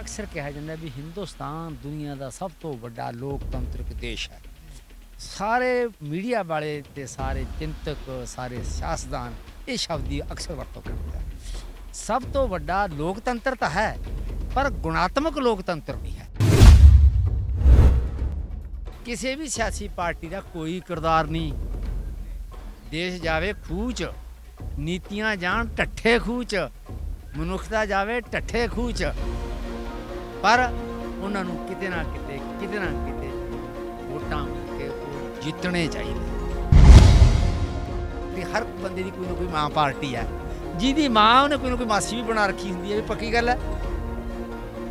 ਅਕਸਰ ਕਿਹਾ ਜਾਂਦਾ ਵੀ ਹਿੰਦੁਸਤਾਨ ਦੁਨੀਆ ਦਾ ਸਭ ਤੋਂ ਵੱਡਾ ਲੋਕਤੰਤਰਿਕ ਦੇਸ਼ ਹੈ। ਸਾਰੇ ਮੀਡੀਆ ਵਾਲੇ ਤੇ ਸਾਰੇ ਚਿੰਤਕ, ਸਾਰੇ ਸਿਆਸਤਦਾਨ ਇਹ ਸ਼ਬਦ ਦੀ ਅਕਸਰ ਵਰਤੋਂ ਕਰਦੇ ਆ। ਸਭ ਤੋਂ ਵੱਡਾ ਲੋਕਤੰਤਰ ਤਾਂ ਹੈ, ਪਰ ਗੁਣਾਤਮਕ ਲੋਕਤੰਤਰ ਨਹੀਂ ਹੈ। ਕਿਸੇ ਵੀ ਸਿਆਸੀ ਪਾਰਟੀ ਦਾ ਕੋਈ ਕਿਰਦਾਰ ਨਹੀਂ। ਦੇਸ਼ ਜਾਵੇ ਖੂਹ 'ਚ ਨੀਤੀਆਂ ਜਾਣ ਟੱਠੇ ਖੂਹ 'ਚ ਮਨੁੱਖਤਾ ਜਾਵੇ ਟੱਠੇ ਖੂਹ 'ਚ ਪਰ ਉਹਨਾਂ ਨੂੰ ਕਿਤੇ ਨਾ ਕਿਤੇ ਕਿਤੇ ਨਾ ਕਿਤੇ ਵੋਟਾਂ ਕੇ ਉਹ ਜਿੱਤਣੇ ਚਾਹੀਦੇ ਤੇ ਹਰ ਬੰਦੇ ਦੀ ਕੋਈ ਨਾ ਕੋਈ ਮਾਂ ਪਾਰਟੀ ਹੈ। ਜਿਹਦੀ ਮਾਂ ਉਹਨੇ ਕੋਈ ਨਾ ਕੋਈ ਮਾਸੀ ਵੀ ਬਣਾ ਰੱਖੀ ਹੁੰਦੀ ਹੈ, ਇਹ ਪੱਕੀ ਗੱਲ ਹੈ।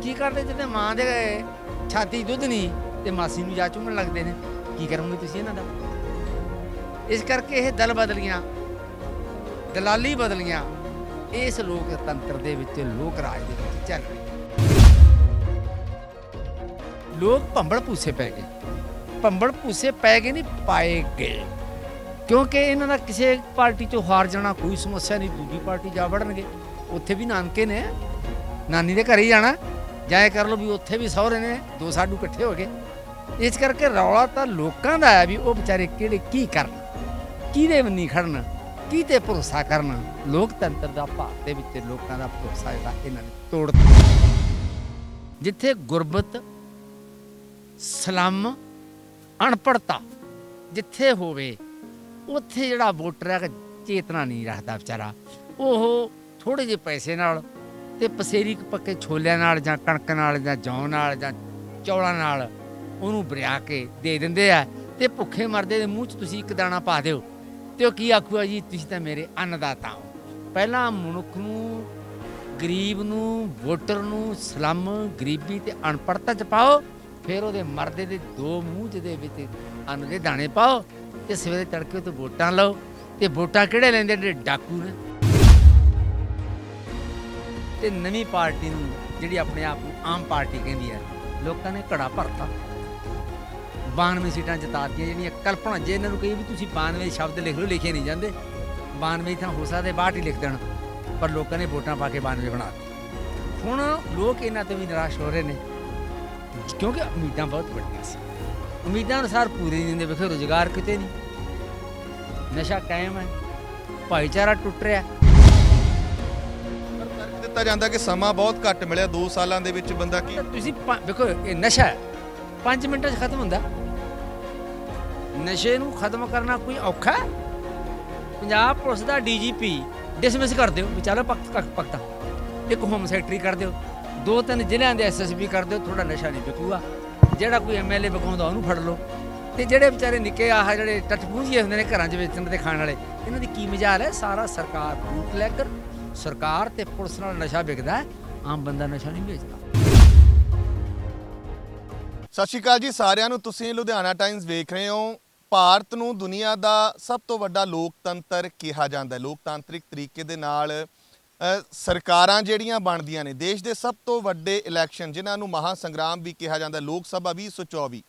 ਕੀ ਕਰਦੇ ਜਦੋਂ ਮਾਂ ਦੇ ਛਾਤੀ ਦੁੱਧ ਨਹੀਂ ਤੇ ਮਾਸੀ ਨੂੰ ਜਾ ਚੁੰਮਣ ਲੱਗਦੇ ਨੇ? ਕੀ ਕਰੋਗੇ ਤੁਸੀਂ ਇਹਨਾਂ ਦਾ? ਇਸ ਕਰਕੇ ਇਹ ਦਲ ਬਦਲੀਆਂ ਦਲਾਲੀ ਬਦਲੀਆਂ ਇਸ ਲੋਕਤੰਤਰ ਦੇ ਵਿੱਚ, ਲੋਕ ਰਾਜ ਦੇ ਵਿੱਚ ਚੱਲ ਲੋਕ ਭੰਬਲ ਭੂਸੇ ਪੈ ਗਏ। ਭੰਬਲ ਭੂਸੇ ਪੈ ਗਏ ਨਹੀਂ, ਪਾਏ ਗਏ। ਕਿਉਂਕਿ ਇਹਨਾਂ ਦਾ ਕਿਸੇ ਪਾਰਟੀ ਚੋਂ ਹਾਰ ਜਾਣਾ ਕੋਈ ਸਮੱਸਿਆ ਨਹੀਂ, ਦੂਜੀ ਪਾਰਟੀ ਜਾ ਵੜਨਗੇ। ਉੱਥੇ ਵੀ ਨਾਨਕੇ ਨੇ, ਨਾਨੀ ਦੇ ਘਰੇ ਹੀ ਜਾਣਾ। ਜਾਏ ਕਰ ਲੋ ਵੀ ਉੱਥੇ ਵੀ ਸਹੁਰੇ ਨੇ, ਦੋ ਸਾਡੂ ਇਕੱਠੇ ਹੋ ਗਏ। ਇਸ ਕਰਕੇ ਰੌਲਾ ਤਾਂ ਲੋਕਾਂ ਦਾ ਆ ਵੀ ਉਹ ਵਿਚਾਰੇ ਕਿਹੜੇ ਕੀ ਕਰਨ, ਕਿਹਦੇ ਬੰਨੀ ਖੜਨ ਕਿਹਤੇ ਭਰੋਸਾ ਕਰਨ। ਲੋਕਤੰਤਰ ਦਾ ਭਾਰਤ ਦੇ ਵਿੱਚ ਲੋਕਾਂ ਦਾ ਭਰੋਸਾ ਜਿਹੜਾ ਇਹਨਾਂ ਨੇ ਤੋੜ ਦਿੱਤਾ ਜਿੱਥੇ ਗੁਰਬਤ ਸਲਮ ਅਣਪੜਤਾ ਜਿੱਥੇ ਹੋਵੇ, ਉੱਥੇ ਜਿਹੜਾ ਵੋਟਰ ਹੈ ਚੇਤਨਾ ਨਹੀਂ ਰੱਖਦਾ ਵਿਚਾਰਾ। ਉਹ ਥੋੜੇ ਜਿਹੇ ਪੈਸੇ ਨਾਲ ਤੇ ਪਸੇਰੀ ਪੱਕੇ ਛੋਲਿਆਂ ਨਾਲ ਜਾਂ ਕਣਕ ਨਾਲ ਜਾਂ ਜੌਂ ਨਾਲ ਜਾਂ ਚੌਲਾਂ ਨਾਲ ਉਹਨੂੰ ਬਰਿਆ ਕੇ ਦੇ ਦਿੰਦੇ ਆ ਤੇ ਭੁੱਖੇ ਮਰਦੇ ਦੇ ਮੂੰਹ 'ਚ ਤੁਸੀਂ ਇੱਕ ਦਾਣਾ ਪਾ ਦਿਓ ਤੇ ਉਹ ਕੀ ਆਖੂਗਾ ਜੀ, ਤੁਸੀਂ ਤਾਂ ਮੇਰੇ ਅੰਨਦਾਤਾ ਹੋ। ਪਹਿਲਾਂ ਮਨੁੱਖ ਨੂੰ, ਗਰੀਬ ਨੂੰ, ਵੋਟਰ ਨੂੰ, ਸਲਮ, ਗਰੀਬੀ ਤੇ ਅਨਪੜਤਾ 'ਚ ਪਾਓ ਫਿਰ ਉਹਦੇ ਮਰਦੇ ਦੇ ਦੋ ਮੂੰਹ ਜਿਹਦੇ ਵਿੱਚ ਅੰਨ ਦੇ ਦਾਣੇ ਪਾਓ ਤੇ ਸਵੇਰੇ ਤੜਕੇ ਤੋਂ ਵੋਟਾਂ ਲਓ ਤੇ ਵੋਟਾਂ ਕਿਹੜੇ ਲੈਂਦੇ ਜਿਹੜੇ ਡਾਕੂ ਨੇ? ਤੇ ਨਵੀਂ ਪਾਰਟੀ ਨੂੰ ਜਿਹੜੀ ਆਪਣੇ ਆਪ ਨੂੰ ਆਮ ਪਾਰਟੀ ਕਹਿੰਦੀ ਹੈ, ਲੋਕਾਂ ਨੇ ਘੜਾ ਭਰਤਾ। 92 ਸੀਟਾਂ ਜਿਤਾਤੀਆਂ ਜਿਹੜੀਆਂ ਕਲਪਨਾ, ਜੇ ਇਹਨਾਂ ਨੂੰ ਕਹੀ ਵੀ ਤੁਸੀਂ 92 ਸ਼ਬਦ ਲਿਖ ਲਓ, ਲਿਖੇ ਨਹੀਂ ਜਾਂਦੇ। 92 ਤਾਂ ਹੋ ਸਕਦਾ 62 ਹੀ ਲਿਖ ਦੇਣ, ਪਰ ਲੋਕਾਂ ਨੇ ਵੋਟਾਂ ਪਾ ਕੇ 92 ਬਣਾ ਦਿੱਤੇ ਹੁਣ ਲੋਕ ਇਹਨਾਂ ਤੋਂ ਵੀ ਨਿਰਾਸ਼ ਹੋ ਰਹੇ ਨੇ। ਕਿਉਂਕਿ ਉਮੀਦਾਂ ਬਹੁਤ ਵੱਡੀਆਂ ਸੀ। ਉਮੀਦਾਂ ਅਨੁਸਾਰ ਪੂਰੇ ਨਹੀਂ ਹੁੰਦੇ ਵੇਖੋ ਰੁਜ਼ਗਾਰ ਕਿਤੇ ਨਹੀਂ। ਨਸ਼ਾ ਕਾਇਮ ਹੈ ਭਾਈਚਾਰਾ ਟੁੱਟ ਰਿਹਾ। ਪਰ ਤਰਕ ਦਿੱਤਾ ਜਾਂਦਾ ਕਿ ਸਮਾਂ ਬਹੁਤ ਘੱਟ ਮਿਲਿਆ 2 ਸਾਲਾਂ ਦੇ ਵਿੱਚ ਬੰਦਾ ਕੀ ਤੁਸੀਂ ਪੰ- ਵੇਖੋ ਇਹ ਨਸ਼ਾ ਹੈ। 5 ਮਿੰਟਾਂ 'ਚ ਖਤਮ ਹੁੰਦਾ। ਨਸ਼ੇ ਨੂੰ ਖਤਮ ਕਰਨਾ ਕੋਈ ਔਖਾ ਹੈ? ਪੰਜਾਬ ਪੁਲਿਸ ਦਾ ਡੀਜੀਪੀ ਡਿਸਮਿਸ ਕਰ ਦਿਓ। ਵੀ ਚਲੋ ਪਕਤ ਪਕ ਪਕਤਾ ਇੱਕ ਹੋਮ ਸੈਕਟਰੀ ਕਰ ਦਿਓ। ਦੋ ਤਿੰਨ ਜ਼ਿਲ੍ਹਿਆਂ ਦੇ ਐਸਐਸਪੀ ਕਰ ਦਿਓ ਥੋੜਾ ਨਸ਼ਾ ਨਹੀਂ ਵਿਕੂਗਾ। ਜਿਹੜਾ ਕੋਈ ਐਮਐਲਏ ਵਿਕਾਉਂਦਾ ਉਹਨੂੰ ਫੜ ਲਓ। ਤੇ ਜਿਹੜੇ ਵਿਚਾਰੇ ਨਿੱਕੇ ਆਹ ਜਿਹੜੇ ਟੱਟਪੂੰਝੇ ਹੁੰਦੇ ਨੇ ਘਰਾਂ 'ਚ ਵੇਚਣ ਤੇ ਖਾਣ ਵਾਲੇ, ਇਹਨਾਂ ਦੀ ਕੀ ਮਜਾਲ ਹੈ? ਸਾਰਾ ਸਰਕਾਰ ਰੂਟ ਲੈ ਕਰ, ਸਰਕਾਰ ਤੇ ਪੁਲਿਸ ਨਾਲ ਨਸ਼ਾ ਵਿਕਦਾ ਆਮ ਬੰਦਾ ਨਸ਼ਾ ਨਹੀਂ ਵੇਚਦਾ। ਸਤਿ ਸ਼੍ਰੀ ਅਕਾਲ ਜੀ ਸਾਰਿਆਂ ਨੂੰ, ਤੁਸੀਂ ਲੁਧਿਆਣਾ ਟਾਈਮਸ ਵੇਖ ਰਹੇ ਹੋ। ਭਾਰਤ ਨੂੰ ਦੁਨੀਆ ਦਾ ਸਭ ਤੋਂ ਵੱਡਾ ਲੋਕਤੰਤਰ ਕਿਹਾ ਜਾਂਦਾ ਹੈ। ਲੋਕਤਾਂਤਰਿਕ ਤਰੀਕੇ ਦੇ ਨਾਲ ਸਰਕਾਰਾਂ ਜਿਹੜੀਆਂ ਬਣਦੀਆਂ ਨੇ, ਦੇਸ਼ ਦੇ ਸਭ ਤੋਂ ਵੱਡੇ ਇਲੈਕਸ਼ਨ ਜਿਨ੍ਹਾਂ ਨੂੰ ਮਹਾ ਸੰਗਰਾਮ ਵੀ ਕਿਹਾ ਜਾਂਦਾ, ਲੋਕ ਸਭਾ 2024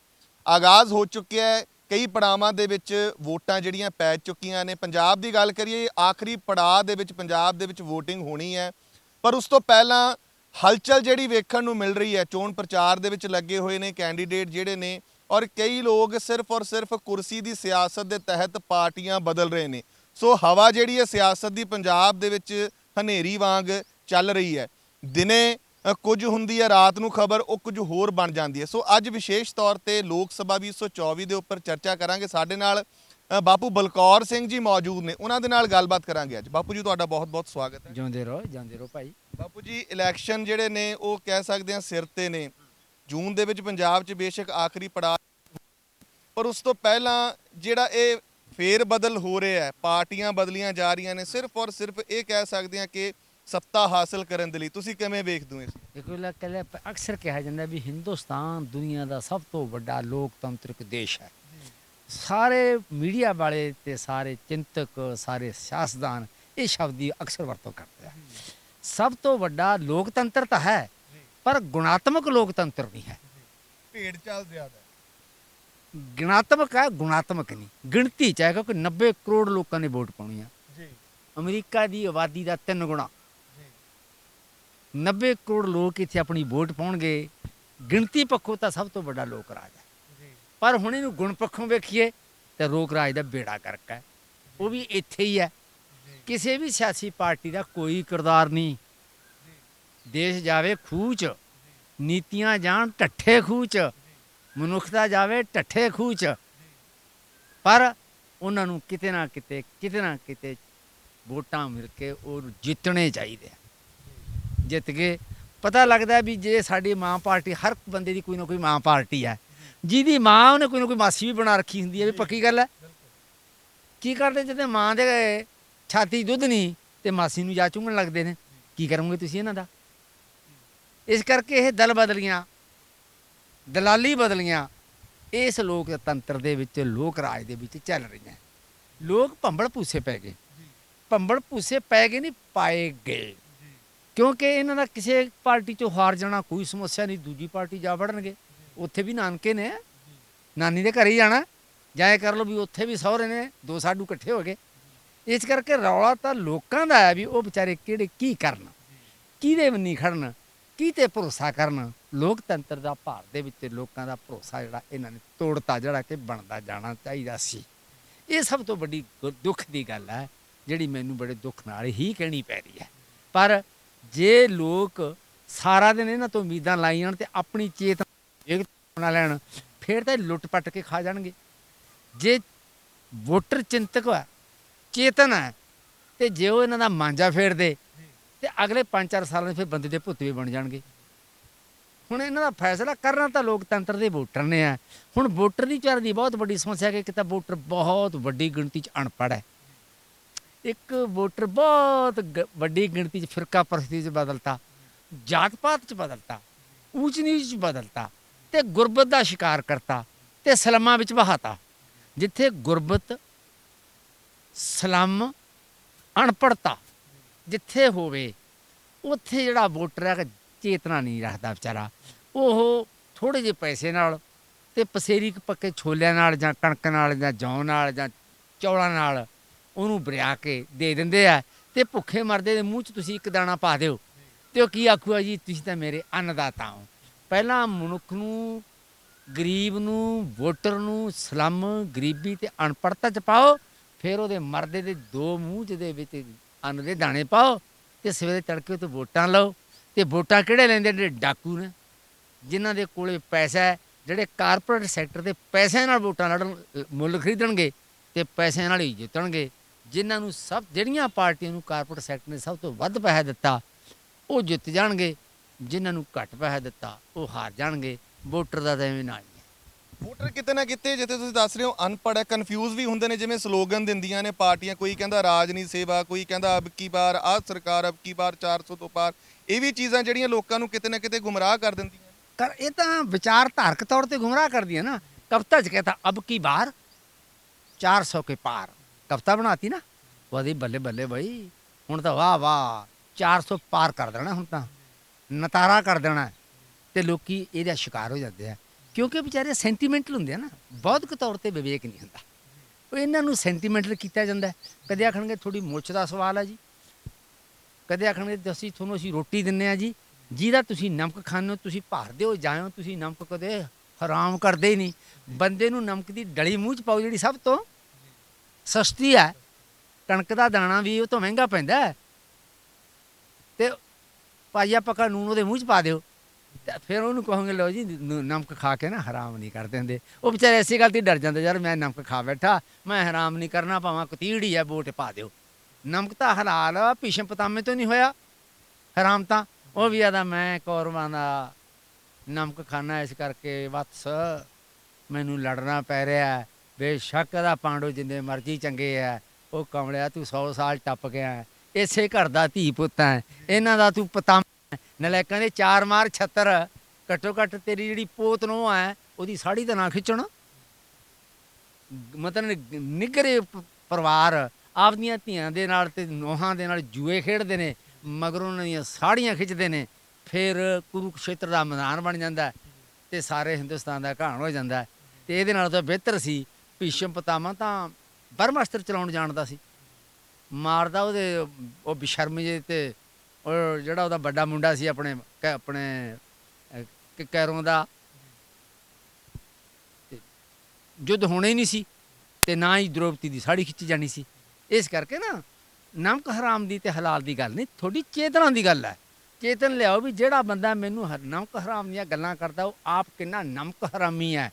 ਆਗਾਜ਼ ਹੋ ਚੁੱਕਿਆ ਹੈ, ਕਈ ਪੜਾਵਾਂ ਦੇ ਵਿੱਚ ਵੋਟਾਂ ਜਿਹੜੀਆਂ ਪੈ ਚੁੱਕੀਆਂ ਨੇ। ਪੰਜਾਬ ਦੀ ਗੱਲ ਕਰੀਏ ਆਖਰੀ ਪੜਾਅ ਦੇ ਵਿੱਚ, ਪੰਜਾਬ ਦੇ ਵਿੱਚ VOTING ਹੋਣੀ ਹੈ। ਪਰ ਉਸ ਤੋਂ ਪਹਿਲਾਂ ਹਲਚਲ ਜਿਹੜੀ ਵੇਖਣ ਨੂੰ ਮਿਲ ਰਹੀ ਹੈ, ਚੋਣ ਪ੍ਰਚਾਰ ਦੇ ਵਿੱਚ ਲੱਗੇ ਹੋਏ ਨੇ ਕੈਂਡੀਡੇਟ ਜਿਹੜੇ ਨੇ ਔਰ ਕਈ ਲੋਕ ਸਿਰਫ ਔਰ ਸਿਰਫ ਕੁਰਸੀ ਦੀ ਸਿਆਸਤ ਦੇ ਤਹਿਤ ਪਾਰਟੀਆਂ ਬਦਲ ਰਹੇ ਨੇ। ਸੋ ਹਵਾ ਜਿਹੜੀ ਹੈ ਸਿਆਸਤ ਦੀ, ਪੰਜਾਬ ਦੇ ਵਿੱਚ ਹਨੇਰੀ ਵਾਂਗ ਚੱਲ ਰਹੀ ਹੈ। ਦਿਨੇ ਕੁਝ ਹੁੰਦੀ ਹੈ ਰਾਤ ਨੂੰ ਖਬਰ ਉਹ ਕੁਝ ਹੋਰ ਬਣ ਜਾਂਦੀ ਹੈ। ਸੋ ਅੱਜ ਵਿਸ਼ੇਸ਼ ਤੌਰ ਤੇ ਲੋਕ ਸਭਾ 2024 ਦੇ ਉੱਪਰ ਚਰਚਾ ਕਰਾਂਗੇ। ਸਾਡੇ ਨਾਲ ਬਾਪੂ ਬਲਕੌਰ ਸਿੰਘ ਜੀ ਮੌਜੂਦ ਨੇ। ਉਹਨਾਂ ਦੇ ਨਾਲ ਗੱਲਬਾਤ ਕਰਾਂਗੇ ਅੱਜ। ਬਾਪੂ ਜੀ ਤੁਹਾਡਾ ਬਹੁਤ ਬਹੁਤ ਸਵਾਗਤ ਹੈ। ਜਿਉਂਦੇ ਰਹੋ ਜਾਂਦੇ ਰਹੋ ਭਾਈ। ਬਾਪੂ ਜੀ ਇਲੈਕਸ਼ਨ ਜਿਹੜੇ ਨੇ ਉਹ ਕਹਿ ਸਕਦੇ ਆ ਸਿਰ ਤੇ ਨੇ। ਜੂਨ ਦੇ ਵਿੱਚ ਪੰਜਾਬ 'ਚ ਬੇਸ਼ੱਕ ਆਖਰੀ ਪੜਾਅ ਪਰ ਉਸ ਤੋਂ ਪਹਿਲਾਂ ਜਿਹੜਾ ਇਹ ਫੇਰ ਬਦਲ ਹੋ ਰਿਹਾ ਹੈ। ਪਾਰਟੀਆਂ ਬਦਲੀਆਂ ਜਾ ਰਹੀਆਂ ਨੇ ਸਿਰਫ ਔਰ ਸਿਰਫ ਇਹ ਕਹਿ ਸਕਦੇ ਆ ਕਿ ਸੱਤਾ ਹਾਸਲ ਕਰਨ ਦੇ ਲਈ। ਤੁਸੀਂ ਕਿਵੇਂ ਵੇਖਦੇ ਹੋ ਇਸ? ਦੇਖੋ ਕਹਿੰਦੇ ਅਕਸਰ ਕਿਹਾ ਜਾਂਦਾ ਵੀ ਹਿੰਦੁਸਤਾਨ ਦੁਨੀਆ ਦਾ ਸਭ ਤੋਂ ਵੱਡਾ ਲੋਕਤੰਤਰਿਕ ਦੇਸ਼ ਹੈ। ਸਾਰੇ ਮੀਡੀਆ ਵਾਲੇ ਤੇ ਸਾਰੇ ਚਿੰਤਕ ਸਾਰੇ ਸਿਆਸਤਦਾਨ ਇਹ ਸ਼ਬਦ ਦੀ ਅਕਸਰ ਵਰਤੋਂ ਕਰਦੇ ਆ। ਸਭ ਤੋਂ ਵੱਡਾ ਲੋਕਤੰਤਰ ਤਾਂ ਹੈ ਪਰ ਗੁਣਾਤਮਕ ਲੋਕਤੰਤਰ ਨਹੀਂ ਹੈ। ਭੇਡ ਚੱਲ ਜ਼ਿਆਦਾ ਗਿਣਾਤਮਕ ਹੈ ਗੁਣਾਤਮਕ ਨਹੀਂ। ਗਿਣਤੀ ਚ ਹੈ ਕਿਉਂਕਿ 90 ਕਰੋੜ ਲੋਕਾਂ ਨੇ ਵੋਟ ਪਾਉਣੀ ਆ। ਜੀ। ਅਮਰੀਕਾ ਦੀ ਆਬਾਦੀ ਦਾ ਤਿੰਨ ਗੁਣਾ। 90 ਕਰੋੜ ਲੋਕ ਇੱਥੇ ਆਪਣੀ ਵੋਟ ਪਾਉਣਗੇ। ਗਿਣਤੀ ਪੱਖੋਂ ਤਾਂ ਸਭ ਤੋਂ ਵੱਡਾ ਲੋਕ ਰਾਜ ਹੈ। ਪਰ ਹੁਣ ਇਹਨੂੰ ਗੁਣ ਪੱਖੋਂ ਵੇਖੀਏ ਤਾਂ ਲੋਕ ਰਾਜ ਦਾ ਬੇੜਾ ਕਰਕ ਹੈ। ਉਹ ਵੀ ਇੱਥੇ ਹੀ ਹੈ। ਕਿਸੇ ਵੀ ਸਿਆਸੀ ਪਾਰਟੀ ਦਾ ਕੋਈ ਕਿਰਦਾਰ ਨਹੀਂ। ਦੇਸ਼ ਜਾਵੇ ਖੂਹ 'ਚ। ਨੀਤੀਆਂ ਜਾਣ ਢੱਠੇ ਖੂਹ 'ਚ। ਮਨੁੱਖਤਾ ਜਾਵੇ ਢੱਠੇ ਖੂਹ 'ਚ ਪਰ ਉਹਨਾਂ ਨੂੰ ਕਿਤੇ ਨਾ ਕਿਤੇ ਕਿਤੇ ਨਾ ਕਿਤੇ ਵੋਟਾਂ ਮਿਲ ਕੇ ਉਹ ਜਿੱਤਣੇ ਚਾਹੀਦੇ ਆ। ਜਿੱਤ ਕੇ ਪਤਾ ਲੱਗਦਾ ਵੀ ਜੇ ਸਾਡੀ ਮਾਂ ਪਾਰਟੀ ਹਰ ਬੰਦੇ ਦੀ ਕੋਈ ਨਾ ਕੋਈ ਮਾਂ ਪਾਰਟੀ ਹੈ ਜਿਹਦੀ ਮਾਂ ਉਹਨੇ ਕੋਈ ਨਾ ਕੋਈ ਮਾਸੀ ਵੀ ਬਣਾ ਰੱਖੀ ਹੁੰਦੀ ਹੈ ਵੀ ਪੱਕੀ ਗੱਲ ਹੈ ਕੀ ਕਰਦੇ ਜਦੋਂ ਮਾਂ ਦੇ ਛਾਤੀ ਦੁੱਧ ਨਹੀਂ ਤੇ ਮਾਸੀ ਨੂੰ ਜਾ ਚੁੰਗਣ ਲੱਗਦੇ ਨੇ? ਕੀ ਕਰੋਗੇ ਤੁਸੀਂ ਇਹਨਾਂ ਦਾ? ਇਸ ਕਰਕੇ ਇਹ ਦਲ ਬਦਲੀਆਂ ਦਲਾਲੀ ਬਦਲੀਆਂ ਇਸ ਲੋਕਤੰਤਰ ਦੇ ਵਿੱਚ ਲੋਕ ਰਾਜ ਦੇ ਵਿੱਚ ਚੱਲ ਰਹੀਆਂ। ਲੋਕ ਭੰਬਲ ਭੂਸੇ ਪੈ ਗਏ। ਭੰਬਲ ਭੂਸੇ ਪੈ ਗਏ ਨਹੀਂ ਪਾਏ ਗਏ। ਕਿਉਂਕਿ ਇਹਨਾਂ ਦਾ ਕਿਸੇ ਪਾਰਟੀ ਚੋਂ ਹਾਰ ਜਾਣਾ ਕੋਈ ਸਮੱਸਿਆ ਨਹੀਂ ਦੂਜੀ ਪਾਰਟੀ ਜਾ ਵੜਨਗੇ। ਉੱਥੇ ਵੀ ਨਾਨਕੇ ਨੇ। ਨਾਨੀ ਦੇ ਘਰ ਹੀ ਜਾਣਾ। ਜਾਏ ਕਰ ਲਓ ਵੀ ਉੱਥੇ ਵੀ ਸਹੁਰੇ ਨੇ ਦੋ ਸਾਡੂ ਇਕੱਠੇ ਹੋ ਗਏ। ਇਸ ਕਰਕੇ ਰੌਲਾ ਤਾਂ ਲੋਕਾਂ ਦਾ ਹੈ ਵੀ ਉਹ ਵਿਚਾਰੇ ਕਿਹੜੇ ਕੀ ਕਰਨ। ਕਿਹਦੇ ਬੰਨੀ ਖੜਨ। ਕੀ ਤੇ ਭਰੋਸਾ ਕਰਨ? ਲੋਕਤੰਤਰ ਦਾ ਭਾਰਤ ਦੇ ਵਿੱਚ ਲੋਕਾਂ ਦਾ ਭਰੋਸਾ ਜਿਹੜਾ ਇਹਨਾਂ ਨੇ ਤੋੜਤਾ, ਜਿਹੜਾ ਕਿ ਬਣਦਾ ਜਾਣਾ ਚਾਹੀਦਾ ਸੀ। ਇਹ ਸਭ ਤੋਂ ਵੱਡੀ ਗੁ- ਦੁੱਖ ਦੀ ਗੱਲ ਹੈ, ਜਿਹੜੀ ਮੈਨੂੰ ਬੜੇ ਦੁੱਖ ਨਾਲ ਹੀ ਕਹਿਣੀ ਪੈ ਰਹੀ ਹੈ। ਪਰ ਜੇ ਲੋਕ ਸਾਰਾ ਦਿਨ ਇਹਨਾਂ ਤੋਂ ਉਮੀਦਾਂ ਲਾਈ ਜਾਣ ਤੇ ਆਪਣੀ ਚੇਤਨਾ ਇੱਕ ਬਣਾ ਲੈਣ, ਫਿਰ ਤਾਂ ਇਹ ਲੁੱਟ ਪੱਟ ਕੇ ਖਾ ਜਾਣਗੇ। ਜੇ ਵੋਟਰ ਚਿੰਤਕ ਹੈ, ਚੇਤਨ ਹੈ, ਤੇ ਜੇ ਉਹ ਇਹਨਾਂ ਦਾ ਮਾਂਜਾ ਫੇਰਦੇ ਤੇ ਅਗਲੇ 5-4 ਸਾਲਾਂ 'ਚ ਫਿਰ ਬੰਦੇ ਦੇ ਭੁੱਤ ਵੀ ਬਣ ਜਾਣਗੇ। ਹੁਣ ਇਹਨਾਂ ਦਾ ਫੈਸਲਾ ਕਰਨਾ ਤਾਂ ਲੋਕਤੰਤਰ ਦੇ ਵੋਟਰ ਨੇ ਆ। ਹੁਣ ਵੋਟਰ ਦੀ ਚਾਰ ਦੀ ਬਹੁਤ ਵੱਡੀ ਸਮੱਸਿਆ ਹੈ ਕਿ ਤਾਂ ਵੋਟਰ ਬਹੁਤ ਵੱਡੀ ਗਿਣਤੀ 'ਚ ਅਨਪੜ੍ਹ ਹੈ। ਇੱਕ ਵੋਟਰ ਬਹੁਤ ਗ- ਵੱਡੀ ਗਿਣਤੀ 'ਚ ਫਿਰਕਾ ਪ੍ਰਸਤੀ 'ਚ ਬਦਲਤਾ ਜਾਤ ਪਾਤ 'ਚ ਬਦਲਤਾ ਊਚ ਨੀਚ 'ਚ ਬਦਲਤਾ ਤੇ ਗੁਰਬਤ ਦਾ ਸ਼ਿਕਾਰ ਕਰਤਾ ਤੇ ਸਲਮਾਂ ਵਿੱਚ ਬਹਾਤਾ ਜਿੱਥੇ ਗੁਰਬਤ, ਸਲਮ ਅਨਪੜਤਾ ਜਿੱਥੇ ਹੋਵੇ, ਉੱਥੇ ਜਿਹੜਾ ਵੋਟਰ ਹੈ ਚੇਤਨਾ ਨਹੀਂ ਰੱਖਦਾ ਵਿਚਾਰਾ। ਉਹ ਥੋੜੇ ਜਿਹੇ ਪੈਸੇ ਨਾਲ ਤੇ ਪਸੇਰੀ ਪੱਕੇ ਛੋਲਿਆਂ ਨਾਲ ਜਾਂ ਕਣਕ ਨਾਲ ਜਾਂ ਜੌਂ ਨਾਲ ਜਾਂ ਚੌਲਾਂ ਨਾਲ ਉਹਨੂੰ ਬਰਿਆ ਕੇ ਦੇ ਦਿੰਦੇ ਆ ਤੇ ਭੁੱਖੇ ਮਰਦੇ ਦੇ ਮੂੰਹ 'ਚ ਤੁਸੀਂ ਇੱਕ ਦਾਣਾ ਪਾ ਦਿਓ। ਤੇ ਉਹ ਕੀ ਆਖੂਗਾ ਜੀ, ਤੁਸੀਂ ਤਾਂ ਮੇਰੇ ਅੰਨਦਾਤਾ ਹੋ। ਪਹਿਲਾਂ ਮਨੁੱਖ ਨੂੰ, ਗਰੀਬ ਨੂੰ, ਵੋਟਰ ਨੂੰ ਸਲਮ, ਗਰੀਬੀ ਤੇ ਅਨਪੜਤਾ 'ਚ ਪਾਓ, ਫਿਰ ਉਹਦੇ ਮਰਦੇ ਦੇ ਦੋ ਮੂੰਹ ਜਿਹਦੇ ਵਿੱਚ ਅੰਨ ਦੇ ਦਾਣੇ ਪਾਓ ਤੇ ਸਵੇਰੇ ਤੜਕੇ ਤੋਂ ਵੋਟਾਂ ਲਓ। ਤੇ ਵੋਟਾਂ ਕਿਹੜੇ ਲੈਂਦੇ ਜਿਹੜੇ ਡਾਕੂ ਨੇ? ਜਿਨ੍ਹਾਂ ਦੇ ਕੋਲੇ ਪੈਸਾ ਹੈ, ਜਿਹੜੇ ਕਾਰਪੋਰੇਟ ਸੈਕਟਰ ਦੇ ਪੈਸਿਆਂ ਨਾਲ ਵੋਟਾਂ ਲੜਨ ਮੁੱਲ ਖਰੀਦਣਗੇ ਤੇ ਪੈਸਿਆਂ ਨਾਲ ਹੀ ਜਿੱਤਣਗੇ। ਜਿਨ੍ਹਾਂ ਨੂੰ ਸਭ, ਜਿਹੜੀਆਂ ਪਾਰਟੀਆਂ ਨੂੰ ਕਾਰਪੋਰੇਟ ਸੈਕਟਰ ਨੇ ਸਭ ਤੋਂ ਵੱਧ ਪੈਸਾ ਦਿੱਤਾ, ਉਹ ਜਿੱਤ ਜਾਣਗੇ। ਜਿਨ੍ਹਾਂ ਨੂੰ ਘੱਟ ਪੈਸਾ ਦਿੱਤਾ, ਉਹ ਹਾਰ ਜਾਣਗੇ। ਵੋਟਰ ਦਾ ਤਾਂ ਐਵੇਂ ਨਾਲ ਵੋਟਰ ਕਿਤੇ ਨਾ ਕਿਤੇ, ਜਿੱਥੇ ਤੁਸੀਂ ਦੱਸ ਰਹੇ ਹੋ, ਅਨਪੜ੍ਹ ਹੈ ਕਨਫਿਊਜ਼ ਵੀ ਹੁੰਦੇ ਨੇ, ਜਿਵੇਂ ਸਲੋਗਨ ਦਿੰਦੀਆਂ ਨੇ ਪਾਰਟੀਆਂ, ਕੋਈ ਕਹਿੰਦਾ ਰਾਜ ਨਹੀਂ ਸੇਵਾ, ਕੋਈ ਕਹਿੰਦਾ ਅਬ ਕੀ ਬਾਰ ਆ ਸਰਕਾਰ ਅਬ ਕੀ ਬਾਰ 400 ਤੋਂ ਪਾਰ, ਇਹ ਵੀ ਚੀਜ਼ਾਂ ਜਿਹੜੀਆਂ ਲੋਕਾਂ ਨੂੰ ਕਿਤੇ ਨਾ ਕਿਤੇ ਗੁੰਮਰਾਹ ਕਰ ਦਿੰਦੀਆਂ ਕਰ ਇਹ ਤਾਂ ਵਿਚਾਰ ਧਾਰਕ ਤੌਰ ਤੇ ਗੁੰਮਰਾਹ ਕਰਦੀ ਹੈ ਨਾ। ਕਵਿਤਾ ਚ ਕਹਤਾ, ਅਬ ਕੀ ਬਾਰ 400 ਕੇ ਪਾਰ। ਕਵਿਤਾ ਬਣਾਤੀ ਨਾ ਉਹਦੀ ਬੱਲੇ ਬੱਲੇ ਬਈ, ਹੁਣ ਤਾਂ ਵਾਹ ਵਾਹ 400 ਪਾਰ ਕਰ ਦੇਣਾ ਹੁਣ ਤਾਂ। ਨਤਾਰਾ ਕਰ ਦੇਣਾ, ਤੇ ਲੋਕੀ ਇਹਦਾ ਸ਼ਿਕਾਰ ਹੋ ਜਾਂਦੇ ਆ। ਕਿਉਂਕਿ ਵਿਚਾਰੇ ਸੈਂਟੀਮੈਂਟਲ ਹੁੰਦੇ ਆ ਨਾ ਬਹੁਤ ਕੁ ਤੌਰ ਤੇ ਵਿਵੇਕ ਨਹੀਂ ਹੁੰਦਾ। ਉਹ ਇਹਨਾਂ ਨੂੰ ਸੈਂਟੀਮੈਂਟਲ ਕੀਤਾ ਜਾਂਦਾ ਕਦੇ ਆਖਣਗੇ ਥੋੜੀ ਮੁੱਛ ਦਾ ਸਵਾਲ ਹੈ ਜੀ। ਕਦੇ ਆਖਣਗੇ ਤੇ ਅਸੀਂ ਤੁਹਾਨੂੰ ਅਸੀਂ ਰੋਟੀ ਦਿੰਨੇ ਆ ਜੀ। ਜਿਹਦਾ ਤੁਸੀਂ ਨਮਕ ਖਾਂਦੇ ਹੋ, ਤੁਸੀਂ ਭਾਰਦੇ ਹੋ ਜਾਇਓ ਤੁਸੀਂ ਨਮਕ ਕਦੇ ਹਰਾਮ ਕਰਦੇ ਹੀ ਨਹੀਂ। ਬੰਦੇ ਨੂੰ ਨਮਕ ਦੀ ਡਲੀ ਮੂੰਹ ਚ ਪਾਓ ਜਿਹੜੀ ਸਭ ਤੋਂ ਸਸਤੀ ਹੈ। ਕਣਕ ਦਾ ਦਾਣਾ ਵੀ ਉਹ ਤੋਂ ਮਹਿੰਗਾ ਪੈਂਦਾ ਹੈ। ਤੇ ਪਾਈਆ ਪੱਕਾ ਨੂਨ ਉਹਦੇ ਮੂੰਹ ਚ ਪਾ ਦਿਓ। ਤੇ ਫਿਰ ਉਹਨੂੰ ਕਹਾਂਗੇ, ਲਓ ਜੀ, ਨ- ਨਮਕ ਖਾ ਕੇ ਨਾ ਹਰਾਮ ਨਹੀਂ ਕਰ ਦਿੰਦੇ ਉਹ ਵਿਚਾਰੇ ਐਸੀ ਗੱਲ ਤੇ ਡਰ ਜਾਂਦੇ, ਯਾਰ ਮੈਂ ਨਮਕ ਖਾ ਬੈਠਾ, ਮੈਂ ਹਰਾਮ ਨਹੀਂ ਕਰਨਾ, ਭਾਵੇਂ ਕਤੀੜੀ ਹੈ ਵੋਟ ਪਾ ਦਿਓ। ਨਮਕ ਤਾਂ ਹਲਾਲ ਆ, ਭੀਸ਼ਮ ਪਤਾਮੇ ਤੋਂ ਨਹੀਂ ਹੋਇਆ। ਹਰਾਮ ਤਾਂ, ਉਹ ਵੀ ਆਦਾ ਮੈਂ ਕੌਰਵਾਂ ਦਾ ਨਮਕ ਖਾਣਾ ਇਸ ਕਰਕੇ ਵਤਸ ਮੈਨੂੰ ਲੜਨਾ ਪੈ ਰਿਹਾ ਹੈ। ਬੇਸ਼ੱਕ ਦਾ ਪਾਂਡੋ ਜਿੰਨੇ ਮਰਜ਼ੀ ਚੰਗੇ ਆ। ਉਹ ਕਮਲਿਆ, ਤੂੰ 100 ਸਾਲ ਟੱਪ ਗਿਆ ਹੈ। ਇਸੇ ਘਰ ਦਾ ਧੀ ਪੁੱਤ ਹੈ। ਇਹਨਾਂ ਦਾ ਤੂੰ ਪਤਾ ਨਲੈਕਾਂ ਦੇ ਚਾਰ ਮਾਰ ਛੱਤਰ, ਘੱਟੋ ਘੱਟ ਤੇਰੀ ਜਿਹੜੀ ਪੋਤ ਨੂੰ ਹੈ, ਉਹਦੀ ਸਾੜੀ ਤਾਂ ਨਾ ਖਿੱਚਣ ਮਤਲਬ ਨਿਗਰੇ ਪਰਿਵਾਰ ਆਪਦੀਆਂ ਧੀਆਂ ਦੇ ਨਾਲ ਤੇ ਨੋਹਾਂ ਦੇ ਨਾਲ ਜੂਏ ਖੇਡਦੇ ਨੇ, ਮਗਰ ਉਹਨਾਂ ਦੀਆਂ ਸਾੜੀਆਂ ਖਿੱਚਦੇ ਨੇ, ਫਿਰ ਕੁਰੂਕਸ਼ੇਤਰ ਦਾ ਮੈਦਾਨ ਬਣ ਜਾਂਦਾ ਹੈ ਤੇ ਸਾਰੇ ਹਿੰਦੁਸਤਾਨ ਦਾ ਘਾਣ ਹੋ ਜਾਂਦਾ ਹੈ। ਤੇ ਇਹਦੇ ਨਾਲ ਤਾਂ ਬਿਹਤਰ ਸੀ ਭੀਸ਼ਮ ਪਤਾਮਾ ਤਾਂ ਬਰਮਾਸਤਰ ਚਲਾਉਣ ਜਾਣਦਾ ਸੀ ਮਾਰਦਾ ਉਹਦੇ, ਉਹ ਬਿਸ਼ਰਮ ਜੇ ਤੇ ਉਹ ਜਿਹੜਾ ਉਹਦਾ ਵੱਡਾ ਮੁੰਡਾ ਸੀ ਆਪਣੇ ਕ- ਆਪਣੇ ਅਹ, ਕ- ਕੈਰੋਂ ਦਾ। ਤੇ ਯੁੱਧ ਹੋਣਾ ਹੀ ਨਹੀਂ ਸੀ ਤੇ ਨਾ ਹੀ ਦ੍ਰੋਪਦੀ ਦੀ ਸਾੜੀ ਖਿੱਚੀ ਜਾਣੀ ਸੀ। ਇਸ ਕਰਕੇ ਨਾ ਨਮਕ ਹਰਾਮ ਦੀ ਤੇ ਹਲਾਲ ਦੀ ਗੱਲ ਨਹੀਂ ਥੋੜੀ ਚੇਤਨਾ ਦੀ ਗੱਲ ਹੈ। ਚੇਤਨ ਲਿਆਓ ਵੀ ਜਿਹੜਾ ਬੰਦਾ ਮੈਨੂੰ ਹਰ- ਨਮਕ ਹਰਾਮ ਦੀਆਂ ਗੱਲਾਂ ਕਰਦਾ ਉਹ ਆਪ ਕਿੰਨਾ ਨਮਕ ਹਰਾਮੀ ਹੈ।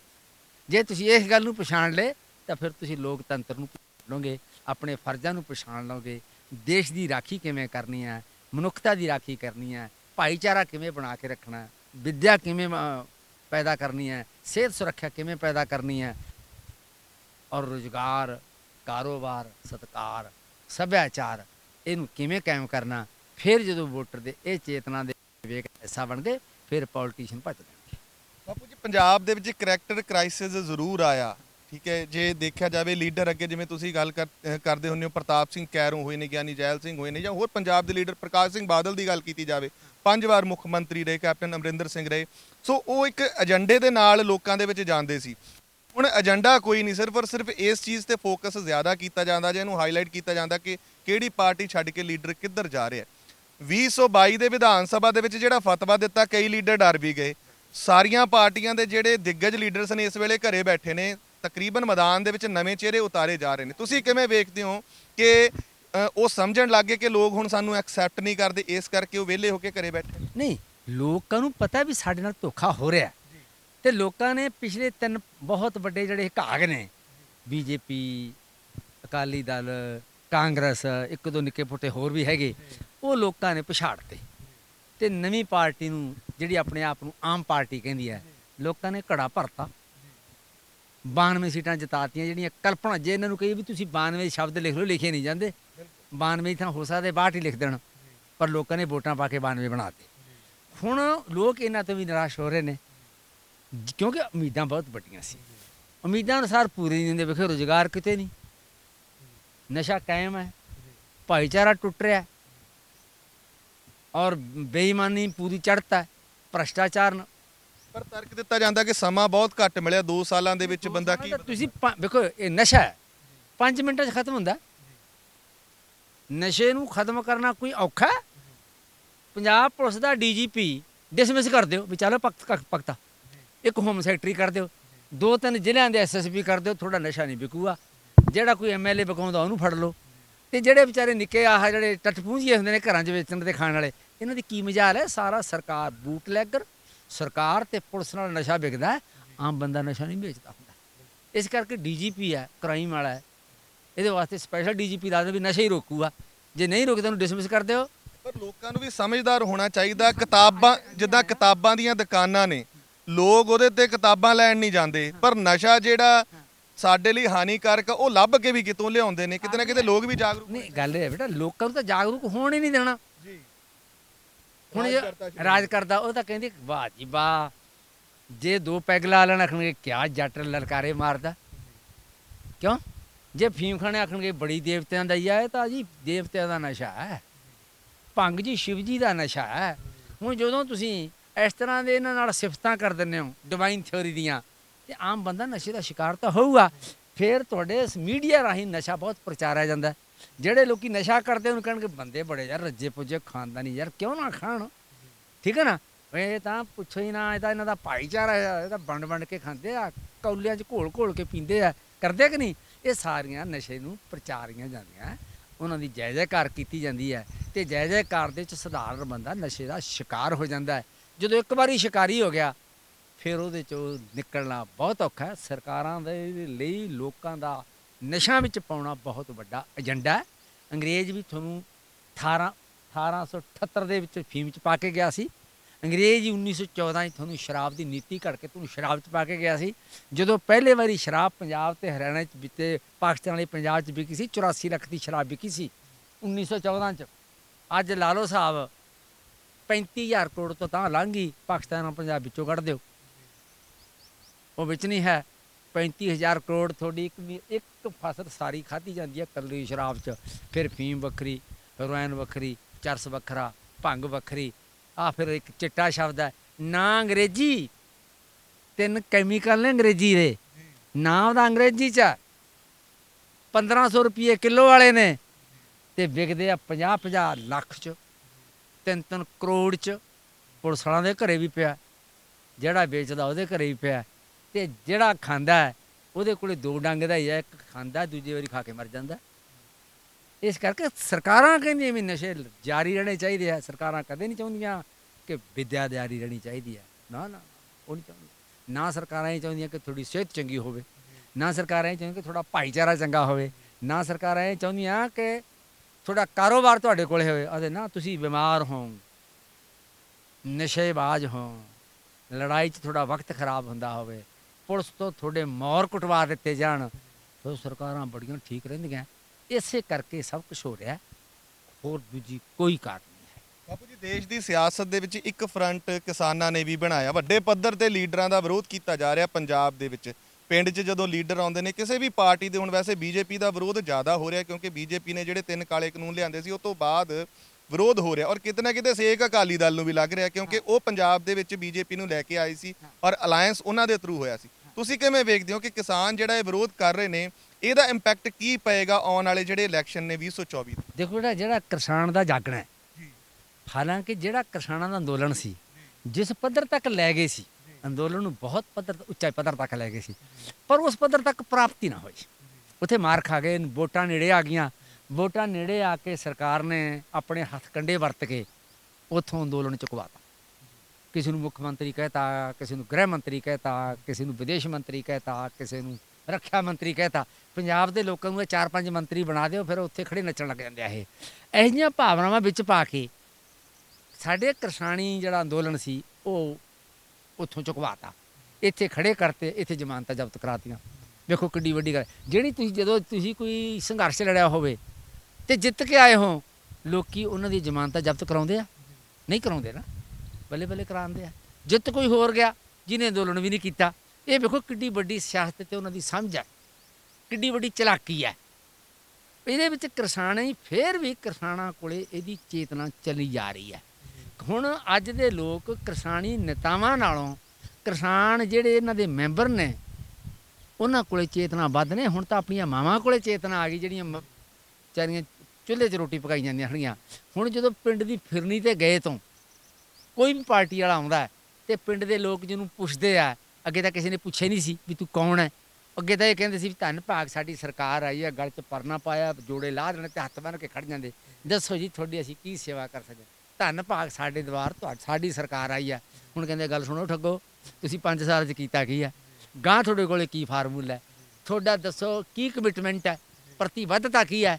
ਜੇ ਤੁਸੀਂ ਇਸ ਗੱਲ ਨੂੰ ਪਛਾਣ ਲਏ ਤਾਂ ਫਿਰ ਤੁਸੀਂ ਲੋਕਤੰਤਰ ਨੂੰ ਪਛਾਣ ਲਓਗੇ ਆਪਣੇ ਫਰਜ਼ਾਂ ਨੂੰ ਪਛਾਣ ਲਓਗੇ। ਦੇਸ਼ ਦੀ ਰਾਖੀ ਕਿਵੇਂ ਕਰਨੀ ਹੈ? ਮਨੁੱਖਤਾ ਦੀ ਰਾਖੀ ਕਰਨੀ ਹੈ, ਭਾਈਚਾਰਾ ਕਿਵੇਂ ਬਣਾ ਕੇ ਰੱਖਣਾ ਹੈ, ਵਿੱਦਿਆ ਕਿਵੇਂ ਪੈਦਾ ਕਰਨੀ ਹੈ, ਸਿਹਤ ਸੁਰੱਖਿਆ ਕਿਵੇਂ ਪੈਦਾ ਕਰਨੀ ਹੈ, ਔਰ ਰੁਜ਼ਗਾਰ, ਕਾਰੋਬਾਰ, ਸਤਕਾਰ, ਸੱਭਿਆਚਾਰ, ਇਹਨੂੰ ਕਿਵੇਂ ਕਾਇਮ ਕਰਨਾ ਫਿਰ ਜਦੋਂ ਵੋਟਰ ਦੇ ਇਹ ਚੇਤਨਾ ਦੇ ਵਿਵੇਕ ਦਾ ਹਿੱਸਾ ਬਣ ਗਏ, ਫਿਰ ਪੋਲੀਟੀਸ਼ੀਅਨ ਭੱਜ ਜਾਣਗੇ ਬਾਪੂ ਜੀ, ਪੰਜਾਬ ਦੇ ਵਿੱਚ ਕਰੈਕਟਰ ਕ੍ਰਾਈਸਿਸ ਜ਼ਰੂਰ ਆਇਆ। ਠੀਕ ਹੈ, ਜੇ ਦੇਖਿਆ ਜਾਵੇ ਲੀਡਰ ਅੱਗੇ ਜਿਵੇਂ ਤੁਸੀਂ ਗੱਲ ਕਰ- ਕਰਦੇ ਹੁੰਦੇ ਹੋ, ਪ੍ਰਤਾਪ ਸਿੰਘ ਕੈਰੋਂ ਹੋਏ ਨੇ, ਗਿਆਨੀ ਜੈਲ ਸਿੰਘ ਹੋਏ ਨੇ ਜਾਂ ਹੋਰ ਪੰਜਾਬ ਦੇ ਲੀਡਰ, ਪ੍ਰਕਾਸ਼ ਸਿੰਘ ਬਾਦਲ ਦੀ ਗੱਲ ਕੀਤੀ ਜਾਵੇ, ਪੰਜ ਵਾਰ ਮੁੱਖ ਮੰਤਰੀ ਰਹੇ, ਕੈਪਟਨ ਅਮਰਿੰਦਰ ਸਿੰਘ ਰਹੇ, ਸੋ ਉਹ ਇੱਕ ਏਜੰਡੇ ਦੇ ਨਾਲ ਲੋਕਾਂ ਦੇ ਵਿੱਚ ਜਾਂਦੇ ਸੀ। ਹੁਣ ਏਜੰਡਾ ਕੋਈ ਨਹੀਂ, ਸਿਰਫ ਔਰ ਸਿਰਫ ਇਸ ਚੀਜ਼ ਤੇ ਫੋਕਸ ਜ਼ਿਆਦਾ ਕੀਤਾ ਜਾਂਦਾ ਜਾਂ ਇਹਨੂੰ ਹਾਈਲਾਈਟ ਕੀਤਾ ਜਾਂਦਾ ਕਿ ਕਿਹੜੀ ਪਾਰਟੀ ਛੱਡ ਕੇ ਲੀਡਰ ਕਿੱਧਰ ਜਾ ਰਿਹਾ 2022 ਦੇ ਵਿਧਾਨ ਸਭਾ ਦੇ ਵਿੱਚ ਜਿਹੜਾ ਫਤਵਾ ਦਿੱਤਾ, ਕਈ ਲੀਡਰ ਡਰ ਵੀ ਗਏ। ਸਾਰੀਆਂ ਪਾਰਟੀਆਂ ਦੇ ਜਿਹੜੇ ਦਿੱਗਜ ਲੀਡਰਸ ਨੇ ਇਸ ਵੇਲੇ ਘਰੇ ਬੈਠੇ ਨੇ ਤਕਰੀਬਨ ਮੈਦਾਨ ਦੇ ਵਿੱਚ ਨਵੇਂ ਚਿਹਰੇ ਉਤਾਰੇ ਜਾ ਰਹੇ ਨੇ। ਤੁਸੀਂ ਕਿਵੇਂ ਵੇਖਦੇ ਹੋ ਕਿ ਉਹ ਸਮਝਣ ਲੱਗੇ ਕਿ ਲੋਕ ਹੁਣ ਸਾਨੂੰ ਐਕਸੈਪਟ ਨਹੀਂ ਕਰਦੇ ਇਸ ਕਰਕੇ ਉਹ ਵਿਹਲੇ ਹੋ ਕੇ ਘਰੇ ਬੈਠੇ ਨਹੀਂ ਲੋਕਾਂ ਨੂੰ ਪਤਾ ਵੀ ਸਾਡੇ ਨਾਲ ਧੋਖਾ ਹੋ ਰਿਹਾ। ਤੇ ਲੋਕਾਂ ਨੇ ਪਿਛਲੇ ਤਿੰਨ ਬਹੁਤ ਵੱਡੇ ਜਿਹੜੇ ਘਾਗ ਨੇ ਬੀਜੇਪੀ ਅਕਾਲੀ ਦਲ ਕਾਂਗਰਸ ਇੱਕ ਦੋ ਨਿੱਕੇ ਪੁੱਟੇ ਹੋਰ ਵੀ ਹੈਗੇ ਉਹ ਲੋਕਾਂ ਨੇ ਪਛਾੜਤੇ ਤੇ ਨਵੀਂ ਪਾਰਟੀ ਨੂੰ ਜਿਹੜੀ ਆਪਣੇ ਆਪ ਨੂੰ ਆਮ ਪਾਰਟੀ ਕਹਿੰਦੀ ਹੈ ਲੋਕਾਂ ਨੇ ਘੜਾ ਭਰਤਾ। 92 ਸੀਟਾਂ ਜਿਤਾਤੀਆਂ ਜਿਹੜੀਆਂ ਕਲਪਨਾ ਜੇ ਇਹਨਾਂ ਨੂੰ ਕਹੀ ਵੀ ਤੁਸੀਂ 92 ਸ਼ਬਦ ਲਿਖ ਲਓ ਲਿਖੇ ਨਹੀਂ ਜਾਂਦੇ। 92 ਤਾਂ ਹੋ ਸਕਦੇ 62 ਹੀ ਲਿਖ ਦੇਣ ਪਰ ਲੋਕਾਂ ਨੇ ਵੋਟਾਂ ਪਾ ਕੇ 92 ਬਣਾਤੇ ਹੁਣ ਲੋਕ ਇਹਨਾਂ ਤੋਂ ਵੀ ਨਿਰਾਸ਼ ਹੋ ਰਹੇ ਨੇ ਕਿਉਂਕਿ ਉਮੀਦਾਂ ਬਹੁਤ ਵੱਡੀਆਂ ਸੀ। ਉਮੀਦਾਂ ਅਨੁਸਾਰ ਪੂਰੇ ਨਹੀਂ ਹੁੰਦੇ ਵੇਖੋ ਰੁਜ਼ਗਾਰ ਕਿਤੇ ਨਹੀਂ। ਨਸ਼ਾ ਕਾਇਮ ਹੈ ਭਾਈਚਾਰਾ ਟੁੱਟ ਰਿਹਾ ਔਰ ਬੇਈਮਾਨੀ ਪੂਰੀ ਚੜ੍ਹਤਾ ਹੈ ਭ੍ਰਸ਼ਟਾਚਾਰ ਨ- ਪਰ ਤਰਕ ਦਿੱਤਾ ਜਾਂਦਾ ਕਿ ਸਮਾਂ ਬਹੁਤ ਘੱਟ ਮਿਲਿਆ 2 ਸਾਲਾਂ ਦੇ ਵਿੱਚ ਬੰਦਾ ਕੀ ਤੁਸੀਂ ਪੰ- ਵੇਖੋ ਇਹ ਨਸ਼ਾ ਹੈ। 5 ਮਿੰਟਾਂ 'ਚ ਖਤਮ ਹੁੰਦਾ। ਹੈ। ਨਸ਼ੇ ਨੂੰ ਖਤਮ ਕਰਨਾ ਕੋਈ ਔਖਾ ਹੈ? ਪੰਜਾਬ ਪੁਲਿਸ ਦਾ ਡੀਜੀਪੀ ਡਿਸਮਿਸ ਕਰ ਦਿਓ ਵੀ ਚਲੋ ਪਕਤ ਪਕਤਾ ਇੱਕ ਹੋਮ ਸੈਕਟਰੀ ਕਰ ਦਿਓ ਦੋ ਤਿੰਨ ਜ਼ਿਲ੍ਹਿਆਂ ਦੇ ਐਸਐਸਪੀ ਕਰ ਦਿਓ ਥੋੜਾ ਨਸ਼ਾ ਨਹੀਂ ਵਿਕੂਗਾ। ਜਿਹੜਾ ਕੋਈ ਐਮਐਲਏ ਵਿਕਾਉਂਦਾ ਉਹਨੂੰ ਫੜ ਲਓ। ਤੇ ਜਿਹੜੇ ਵਿਚਾਰੇ ਨਿੱਕੇ ਆਹ ਜਿਹੜੇ ਟੱਟਪੂੰਜੀਏ ਹੁੰਦੇ ਨੇ ਘਰਾਂ 'ਚ ਵੇਚਣ ਤੇ ਖਾਣ ਵਾਲੇ ਇਹਨਾਂ ਦੀ ਕੀ ਮਜਾਲ ਹੈ? ਸਾਰਾ ਸਰਕਾਰ ਬੂਟਲੈਗਰ ਸਰਕਾਰ ਤੇ ਪੁਲਿਸ ਨਾਲ ਨਸ਼ਾ ਵਿਕਦਾ ਆਮ ਬੰਦਾ ਨਸ਼ਾ ਨਹੀਂ ਵੇਚਦਾ ਹੁੰਦਾ। ਇਸ ਕਰਕੇ ਡੀਜੀਪੀ ਹੈ ਕ੍ਰਾਈਮ ਵਾਲਾ ਹੈ। ਇਹਦੇ ਵਾਸਤੇ ਸਪੈਸ਼ਲ ਡੀਜੀਪੀ ਦੇ ਵੀ ਨਸ਼ਾ ਹੀ ਰੋਕੂਗਾ। ਜੇ ਨਹੀਂ ਰੋਕਦਾ ਉਹਨੂੰ ਡਿਸਮਿਸ ਕਰ ਦਿਓ। ਪਰ ਲੋਕਾਂ ਨੂੰ ਵੀ ਸਮਝਦਾਰ ਹੋਣਾ ਚਾਹੀਦਾ ਕਿਤਾਬਾਂ ਜਿੱਦਾਂ ਕਿਤਾਬਾਂ ਦੀਆਂ ਦੁਕਾਨਾਂ ਨੇ ਲੋਕ ਉਹਦੇ ਤੇ ਕਿਤਾਬਾਂ ਲੈਣ ਨਹੀਂ ਜਾਂਦੇ। ਪਰ ਨਸ਼ਾ ਜਿਹੜਾ ਸਾਡੇ ਲਈ ਹਾਨੀਕਾਰਕ ਉਹ ਲੱਭ ਕੇ ਵੀ ਕਿਤੋਂ ਲਿਆਉਂਦੇ ਨੇ। ਕਿਤੇ ਨਾ ਕਿਤੇ ਲੋਕ ਵੀ ਜਾਗਰੂਕ ਨਹੀਂ ਗੱਲ ਇਹ ਹੈ ਬੇਟਾ ਲੋਕਾਂ ਨੂੰ ਤਾਂ ਜਾਗਰੂਕ ਹੋਣ ਹੀ ਨਹੀਂ ਦੇਣਾ। ਹੁਣ ਰਾਜ ਕਰਤਾ ਰਾਜ ਕਰਦਾ ਉਹ ਤਾਂ ਕਹਿੰਦੇ ਵਾਹ ਜੀ ਵਾਹ ਜੇ ਦੋ ਪੈਗ ਲਾ ਲੈਣ ਆਖਣਗੇ ਕਿਆ ਜੱਟ ਲਲਕਾਰੇ ਮਾਰਦਾ। ਕਿਉਂ? ਜੇ ਫੀਮ ਖਾਣੇ ਆਖਣਗੇ ਬੜੀ ਦੇਵਤਿਆਂ ਦਾ ਹੀ ਆ ਇਹ ਤਾਂ ਜੀ ਦੇਵਤਿਆਂ ਦਾ ਨਸ਼ਾ ਹੈ। ਭੰਗ ਜੀ ਸ਼ਿਵ ਜੀ ਦਾ ਨਸ਼ਾ ਹੈ। ਹੁਣ ਜਦੋਂ ਤੁਸੀਂ ਇਸ ਤਰ੍ਹਾਂ ਦੇ ਇਹਨਾਂ ਨਾਲ ਸਿਫਤਾਂ ਕਰ ਦਿੰਦੇ ਹੋ ਡਿਵਾਈਨ ਥਿਉਰੀ ਦੀਆਂ ਤੇ ਆਮ ਬੰਦਾ ਨਸ਼ੇ ਦਾ ਸ਼ਿਕਾਰ ਤਾਂ ਹੋਊਗਾ। ਫਿਰ ਤੁਹਾਡੇ ਇਸ ਮੀਡੀਆ ਰਾਹੀਂ ਨਸ਼ਾ ਬਹੁਤ ਪ੍ਰਚਾਰਿਆ ਜਾਂਦਾ ਹੈ। ਜਿਹੜੇ ਲੋਕੀ ਨਸ਼ਾ ਕਰਦੇ, ਉਹਨੂੰ ਕਹਿਣਗੇ, ਬੰਦੇ ਬੜੇ ਯਾਰ, ਰੱਜੇ ਪੁੱਜੇ, ਖਾਨਦਾਨੀ ਯਾਰ, ਕਿਉਂ ਨਾ ਖਾਣ? ਠੀਕ ਹੈ ਨਾ? ਇਹ ਤਾਂ ਪੁੱਛੋ ਹੀ ਨਾ ਇਹਦਾ ਇਹਨਾਂ ਦਾ ਭਾਈਚਾਰਾ ਹੈ ਇਹ ਤਾਂ ਵੰਡ ਵੰਡ ਕੇ ਖਾਂਦੇ ਆ, ਕੌਲਿਆਂ 'ਚ ਘੋਲ ਘੋਲ ਕੇ ਪੀਂਦੇ ਆ। ਕਰਦੇ ਕਿ ਨਹੀਂ? ਇਹ ਸਾਰੀਆਂ ਨਸ਼ੇ ਨੂੰ ਪ੍ਰਚਾਰੀਆਂ ਜਾਂਦੀਆਂ, ਉਹਨਾਂ ਦੀ ਜੈ ਜੈਕਾਰ ਕੀਤੀ ਜਾਂਦੀ ਹੈ ਤੇ ਜੈ ਜੈਕਾਰ ਦੇ ਵਿੱਚ ਸਧਾਰਨ ਬੰਦਾ ਨਸ਼ੇ ਦਾ ਸ਼ਿਕਾਰ ਹੋ ਜਾਂਦਾ ਹੈ। ਜਦੋਂ ਇੱਕ ਵਾਰੀ ਸ਼ਿਕਾਰੀ ਹੋ ਗਿਆ, ਫਿਰ ਉਹਦੇ ਚੋਂ ਨਿਕਲਣਾ ਬਹੁਤ ਔਖਾ ਹੈ। ਸਰਕਾਰਾਂ ਦੇ ਲਈ, ਲੋਕਾਂ ਦਾ ਨਸ਼ਾ ਵਿੱਚ ਪਾਉਣਾ ਬਹੁਤ ਵੱਡਾ ਏਜੰਡਾ ਹੈ। ਅੰਗਰੇਜ਼ ਵੀ ਤੁਹਾਨੂੰ 18 1878 ਦੇ ਵਿੱਚ ਫੀਮ ਚ ਪਾ ਕੇ ਗਿਆ ਸੀ। ਅੰਗਰੇਜ਼ ਹੀ 1914 ਚ ਤੁਹਾਨੂੰ ਸ਼ਰਾਬ ਦੀ ਨੀਤੀ ਘੜ ਕੇ ਤੁਹਾਨੂੰ ਸ਼ਰਾਬ ਚ ਪਾ ਕੇ ਗਿਆ ਸੀ। ਜਦੋਂ ਪਹਿਲੇ ਵਾਰੀ ਸ਼ਰਾਬ ਪੰਜਾਬ ਤੇ ਹਰਿਆਣਾ ਚ ਵਿਤੇ ਪਾਕਿਸਤਾਨ ਵਾਲੇ ਪੰਜਾਬ ਚ ਵਿਕੀ ਸੀ 84 ਲੱਖ ਦੀ ਸ਼ਰਾਬ ਵਿਕੀ ਸੀ 1914 ਚ। ਅੱਜ ਲਾ ਲਓ ਸਾਹਿਬ 35000 ਕਰੋੜ ਤੋਂ ਤਾਂ ਲੰਘ ਗਈ ਪਾਕਿਸਤਾਨ ਨਾਲ ਪੰਜਾਬ ਵਿੱਚੋਂ ਕੱਢ ਦਿਓ। ਉਹ ਵਿੱਚ ਨਹੀਂ ਹੈ। 35000 ਕਰੋੜ ਤੁਹਾਡੀ ਇੱਕ ਵੀ- ਇੱਕ ਫਸਲ ਸਾਰੀ ਖਾਧੀ ਜਾਂਦੀ ਹੈ ਕੱਲੀ ਸ਼ਰਾਬ 'ਚ। ਫਿਰ ਫੀਮ ਵੱਖਰੀ ਹੈਰੋਇਨ ਵੱਖਰੀ, ਚਰਸ ਵੱਖਰਾ, ਭੰਗ ਵੱਖਰੀ। ਆ ਫਿਰ ਇੱਕ ਚਿੱਟਾ ਸ਼ਬਦ ਹੈ। ਨਾ ਅੰਗਰੇਜ਼ੀ। ਤਿੰਨ ਕੈਮੀਕਲ ਨੇ ਅੰਗਰੇਜ਼ੀ ਦੇ। ਨਾ ਉਹਦਾ ਅੰਗਰੇਜ਼ੀ 'ਚ। 1500 ਰੁਪਏ ਕਿਲੋ ਵਾਲੇ ਨੇ। ਤੇ ਵਿਕਦੇ ਆ 50 50 ਲੱਖ 'ਚ। ਤਿੰਨ ਤਿੰਨ ਕਰੋੜ ਚ। ਪੁਲਿਸ ਵਾਲਿਆਂ ਦੇ ਘਰੇ ਵੀ ਪਿਆ। ਜਿਹੜਾ ਵੇਚਦਾ ਉਹਦੇ ਘਰੇ ਵੀ ਪਿਆ। ਤੇ ਜਿਹੜਾ ਖਾਂਦਾ ਉਹਦੇ ਕੋਲੇ ਦੋ ਡੰਗ ਦਾ ਹੀ ਹੈ, ਇੱਕ ਖਾਂਦਾ, ਦੂਜੀ ਵਾਰੀ ਖਾ ਕੇ ਮਰ ਜਾਂਦਾ। ਇਸ ਕਰਕੇ ਸਰਕਾਰਾਂ ਕਹਿੰਦੀਆਂ ਵੀ ਨਸ਼ੇ ਜਾਰੀ ਰਹਿਣੇ ਚਾਹੀਦੇ ਆ। ਸਰਕਾਰਾਂ ਕਦੇ ਨਹੀਂ ਚਾਹੁੰਦੀਆਂ ਕਿ ਵਿਦਿਆ ਜਾਰੀ ਰਹਿਣੀ ਚਾਹੀਦੀ ਹੈ। ਨਾ ਨਾ, ਉਹ ਨਹੀਂ ਚਾਹੁੰਦੀ ਨਾ ਸਰਕਾਰਾਂ ਇਹ ਚਾਹੁੰਦੀਆਂ ਕਿ ਤੁਹਾਡੀ ਸਿਹਤ ਚੰਗੀ ਹੋਵੇ। ਨਾ ਸਰਕਾਰਾਂ ਇਹ ਚਾਹੁੰਦੀਆਂ ਕਿ ਤੁਹਾਡਾ ਭਾਈਚਾਰਾ ਚੰਗਾ ਹੋਵੇ। ਨਾ ਸਰਕਾਰਾਂ ਇਹ ਚਾਹੁੰਦੀਆਂ ਕਿ ਤੁਹਾਡਾ ਕਾਰੋਬਾਰ ਤੁਹਾਡੇ ਕੋਲੇ ਹੋਵੇ। ਅਤੇ ਨਾ, ਤੁਸੀਂ ਬਿਮਾਰ ਹੋ। ਨਸ਼ੇਬਾਜ਼ ਹੋ। ਲੜਾਈ 'ਚ ਤੁਹਾਡਾ ਵਕਤ ਖਰਾਬ ਹੁੰਦਾ ਹੋਵੇ। ਪੁਲਿਸ ਤੋਂ ਤੁਹਾਡੇ ਮੌਰ ਕੁਟਵਾ ਦਿੱਤੇ ਜਾਣ। ਤਾਂ ਸਰਕਾਰਾਂ ਬੜੀਆਂ ਠੀਕ ਰਹਿੰਦੀਆਂ। ਇਸੇ ਕਰਕੇ ਸਭ ਕੁਝ ਹੋ ਰਿਹਾ। ਹੋਰ ਦੂਜੀ ਕੋਈ ਕਾਰਨ ਬਾਪੂ ਜੀ ਦੇਸ਼ ਦੀ ਸਿਆਸਤ ਦੇ ਵਿੱਚ ਇੱਕ ਫਰੰਟ ਕਿਸਾਨਾਂ ਨੇ ਵੀ ਬਣਾਇਆ। ਵੱਡੇ ਪੱਧਰ ਤੇ ਲੀਡਰਾਂ ਦਾ ਵਿਰੋਧ ਕੀਤਾ ਜਾ ਰਿਹਾ ਪੰਜਾਬ ਦੇ ਵਿੱਚ। ਪਿੰਡ 'ਚ ਜਦੋਂ ਲੀਡਰ ਆਉਂਦੇ ਨੇ ਕਿਸੇ ਵੀ ਪਾਰਟੀ ਦੇ ਹੁਣ ਵੈਸੇ ਬੀਜੇਪੀ ਦਾ ਵਿਰੋਧ ਜ਼ਿਆਦਾ ਹੋ ਰਿਹਾ ਕਿਉਂਕਿ ਬੀਜੇਪੀ ਨੇ ਜਿਹੜੇ ਤਿੰਨ ਕਾਲੇ ਕਾਨੂੰਨ ਲਿਆਂਦੇ ਸੀ ਉਹ ਤੋਂ ਬਾਅਦ ਵਿਰੋਧ ਹੋ ਰਿਹਾ। ਔਰ ਕਿਤੇ ਨਾ ਕਿਤੇ ਸੇਕ ਅਕਾਲੀ ਦਲ ਨੂੰ ਵੀ ਲੱਗ ਰਿਹਾ ਕਿਉਂਕਿ ਉਹ ਪੰਜਾਬ ਦੇ ਵਿੱਚ ਬੀਜੇਪੀ ਨੂੰ ਲੈ ਕੇ ਆਈ ਸੀ ਔਰ ਅਲਾਈਅੰਸ ਉਹਨਾਂ ਦੇ ਥਰੂ ਹੋਇਆ ਸੀ। ਤੁਸੀਂ ਕਿਵੇਂ ਵੇਖਦੇ ਹੋ ਕਿ ਕਿਸਾਨ ਜਿਹੜਾ ਇਹ ਵਿਰੋਧ ਕਰ ਰਹੇ ਨੇ ਇਹਦਾ ਇੰਪੈਕਟ ਕੀ ਪਏਗਾ ਆਉਣ ਵਾਲੇ ਜਿਹੜੇ ਇਲੈਕਸ਼ਨ ਨੇ 2024 ਦੇ? ਦੇਖੋ ਜਿਹੜਾ ਜਿਹੜਾ ਕਿਸਾਨ ਦਾ ਜਾਗਣਾ ਹੈ ਹਾਲਾਂਕਿ ਜਿਹੜਾ ਕਿਸਾਨਾਂ ਦਾ ਅੰਦੋਲਨ ਸੀ ਜਿਸ ਪੱਧਰ ਤੱਕ ਲੈ ਗਏ ਸੀ ਅੰਦੋਲਨ ਨੂੰ ਬਹੁਤ ਪੱਧਰ ਉੱਚਾ ਪੱਧਰ ਤੱਕ ਲੈ ਗਏ ਸੀ ਪਰ ਉਸ ਪੱਧਰ ਤੱਕ ਪ੍ਰਾਪਤੀ ਨਾ ਹੋਈ। ਉੱਥੇ ਮਾਰ ਖਾ ਗਏ ਵੋਟਾਂ ਨੇੜੇ ਆ ਗਈਆਂ ਵੋਟਾਂ ਨੇੜੇ ਆ ਕੇ ਸਰਕਾਰ ਨੇ ਆਪਣੇ ਹੱਥ ਕੰਡੇ ਵਰਤ ਕੇ ਉੱਥੋਂ ਅੰਦੋਲਨ ਚੁਕਵਾਤਾ ਕਿਸੇ ਨੂੰ ਮੁੱਖ ਮੰਤਰੀ ਕਹਿਤਾ, ਕਿਸੇ ਨੂੰ ਗ੍ਰਹਿ ਮੰਤਰੀ ਕਹਿਤਾ, ਕਿਸੇ ਨੂੰ ਵਿਦੇਸ਼ ਮੰਤਰੀ ਕਹਿਤਾ, ਕਿਸੇ ਨੂੰ ਰੱਖਿਆ ਮੰਤਰੀ ਕਹਿਤਾ। ਪੰਜਾਬ ਦੇ ਲੋਕਾਂ ਨੂੰ ਇਹ ਚਾਰ ਪੰਜ ਮੰਤਰੀ ਬਣਾ ਦਿਓ, ਫਿਰ ਉੱਥੇ ਖੜੇ ਨੱਚਣ ਲੱਗ ਜਾਂਦੇ ਆ ਇਹ। ਇਹੋ ਜਿਹੀਆਂ ਭਾਵਨਾਵਾਂ ਵਿੱਚ ਪਾ ਕੇ ਸਾਡੇ ਕਿਸਾਨੀ ਜਿਹੜਾ ਅੰਦੋਲਨ ਸੀ, ਉਹ ਉੱਥੋਂ ਚੁਕਵਾਤਾ। ਇੱਥੇ ਖੜੇ ਕਰਤੇ, ਇੱਥੇ ਜ਼ਮਾਨਤਾਂ ਜ਼ਬਤ ਕਰਾਤੀਆਂ। ਵੇਖੋ ਕਿੱਡੀ ਵੱਡੀ ਗੱਲ। ਜਿਹੜੀ ਤੁਸੀਂ ਜਦੋਂ ਤੁਸੀਂ ਕੋਈ ਸੰਘਰਸ਼ ਲੜਿਆ ਹੋਵੇ ਤੇ ਜਿੱਤ ਕੇ ਆਏ ਹੋ, ਲੋਕੀ ਉਹਨਾਂ ਦੀ ਜ਼ਮਾਨਤਾਂ ਜ਼ਬਤ ਕਰਾਉਂਦੇ ਆ? ਨਹੀਂ ਕਰਾਉਂਦੇ ਨਾ। ਬੱਲੇ ਬੱਲੇ ਕਰਾਉਂਦੇ ਆ। ਜਿੱਤ ਕੋਈ ਹੋਰ ਗਿਆ, ਜਿਹਨੇ ਅੰਦੋਲਨ ਵੀ ਨਹੀਂ ਕੀਤਾ। ਇਹ ਵੇਖੋ ਕਿੱਡੀ ਵੱਡੀ ਸਿਆਸਤ ਤੇ ਉਹਨਾਂ ਦੀ ਸਮਝ ਹੈ ਕਿੱਡੀ ਵੱਡੀ ਚਲਾਕੀ ਹੈ ਇਹਦੇ ਵਿੱਚ ਕਿਸਾਨੀ ਫੇਰ ਵੀ ਕਿਸਾਨਾਂ ਕੋਲੇ ਇਹਦੀ ਚੇਤਨਾ ਚਲੀ ਜਾ ਰਹੀ ਹੈ ਹੁਣ ਅੱਜ ਦੇ ਲੋਕ ਕਿਸਾਨੀ ਨੇਤਾਵਾਂ ਨਾਲੋਂ ਕਿਸਾਨ ਜਿਹੜੇ ਇਹਨਾਂ ਦੇ ਮੈਂਬਰ ਨੇ, ਉਹਨਾਂ ਕੋਲੇ ਚੇਤਨਾ ਵੱਧ ਨੇ। ਹੁਣ ਤਾਂ ਆਪਣੀਆਂ ਮਾਵਾਂ ਕੋਲੇ ਚੇਤਨਾ ਆ ਗਈ, ਜਿਹੜੀਆਂ ਮ- ਵਿਚਾਰੀਆਂ ਚੁੱਲ੍ਹੇ 'ਚ ਰੋਟੀ ਪਕਾਈ ਜਾਂਦੀਆਂ ਹਣੀਆਂ ਹੁਣ ਜਦੋਂ ਪਿੰਡ ਦੀ ਫਿਰਨੀ ਤੇ ਗਏ ਤੋਂ ਕੋਈ ਵੀ ਪਾਰਟੀ ਵਾਲਾ ਆਉਂਦਾ ਹੈ ਤੇ ਪਿੰਡ ਦੇ ਲੋਕ ਜਿਹਨੂੰ ਪੁੱਛਦੇ ਆ, ਅੱਗੇ ਤਾਂ ਕਿਸੇ ਨੇ ਪੁੱਛਿਆ ਨਹੀਂ ਸੀ ਵੀ ਤੂੰ ਕੌਣ ਹੈ। ਅੱਗੇ ਤਾਂ ਇਹ ਕਹਿੰਦੇ ਸੀ ਵੀ ਧੰਨ ਭਾਗ ਸਾਡੀ ਸਰਕਾਰ ਆਈ ਹੈ, ਗਲ 'ਚ ਪਰਨਾ ਪਾਇਆ, ਜੋੜੇ ਲਾਹ ਦੇਣੇ ਤੇ ਹੱਥ ਬੰਨ੍ਹ ਕੇ ਖੜ ਜਾਂਦੇ। ਦੱਸੋ ਜੀ ਤੁਹਾਡੀ ਅਸੀਂ ਕੀ ਸੇਵਾ ਕਰ ਸਕਦੇ ਧੰਨ ਭਾਗ ਸਾਡੇ ਦਵਾਰ ਤੁਹਾਡੀ ਸਾਡੀ ਸਰਕਾਰ ਆਈ ਹੈ। ਹੁਣ ਕਹਿੰਦੇ ਗੱਲ ਸੁਣੋ ਠੱਗੋ, ਤੁਸੀਂ 5 ਸਾਲ 'ਚ ਕੀਤਾ ਕੀ ਹੈ? ਗਾਂ ਤੁਹਾਡੇ ਕੋਲੇ ਕੀ ਫਾਰਮੂਲਾ ਹੈ? ਤੁਹਾਡਾ ਦੱਸੋ ਕੀ ਕਮਿਟਮੈਂਟ ਹੈ? ਪ੍ਰਤੀਬੱਧਤਾ ਕੀ ਹੈ?